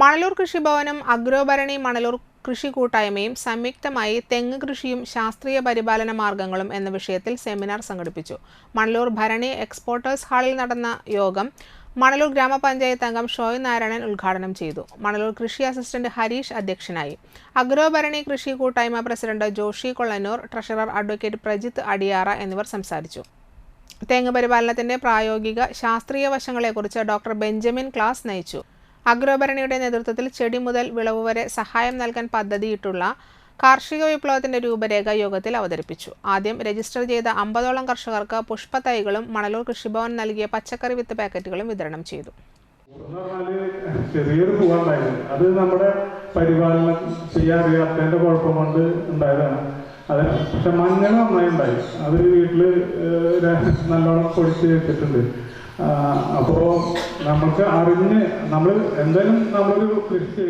മണലൂർ കൃഷിഭവനും അഗ്രോഭരണി മണലൂർ കൃഷി കൂട്ടായ്മയും സംയുക്തമായി തെങ്ങ് കൃഷിയും ശാസ്ത്രീയ പരിപാലന മാർഗങ്ങളും എന്ന വിഷയത്തിൽ സെമിനാർ സംഘടിപ്പിച്ചു. മണലൂർ ഭരണി എക്സ്പോർട്ടേഴ്സ് ഹാളിൽ നടന്ന യോഗം മണലൂർ ഗ്രാമപഞ്ചായത്ത് അംഗം ഷോയ് നാരായണൻ ഉദ്ഘാടനം ചെയ്തു. മണലൂർ കൃഷി അസിസ്റ്റന്റ് ഹരീഷ് അധ്യക്ഷനായി. അഗ്രോഭരണി കൃഷി കൂട്ടായ്മ president Joshy Kollannur treasurer advocate Prajith Adiyara എന്നിവർ സംസാരിച്ചു. തെങ്ങ് പരിപാലനത്തിന്റെ പ്രായോഗിക ശാസ്ത്രീയ വശങ്ങളെക്കുറിച്ച് ഡോക്ടർ ബെഞ്ചമിൻ ക്ലാസ് നയിച്ചു. അഗ്രോഭരണിയുടെ നേതൃത്വത്തിൽ ചെടി മുതൽ വിളവ് വരെ സഹായം നൽകാൻ പദ്ധതിയിട്ടുള്ള കാർഷിക വിപ്ലവത്തിന്റെ രൂപരേഖ യോഗത്തിൽ അവതരിപ്പിച്ചു. ആദ്യം രജിസ്റ്റർ ചെയ്ത അമ്പതോളം കർഷകർക്ക് പുഷ്പത്തൈകളും മണലൂർ കൃഷിഭവൻ നൽകിയ പച്ചക്കറി വിത്ത് പാക്കറ്റുകളും വിതരണം ചെയ്തു. ചെറിയൊരു അത് നമ്മുടെ പരിപാലനം ഉണ്ടായതാണ്. പക്ഷെ മഞ്ഞൾ നന്നായി ഉണ്ടായി. അത് നല്ലോണം പൊടിച്ച് വെച്ചിട്ടുണ്ട്. ആ, അപ്പോ നമുക്ക് അറിഞ്ഞ് നമ്മൾ എന്തായാലും നമ്മളൊരു കൃഷി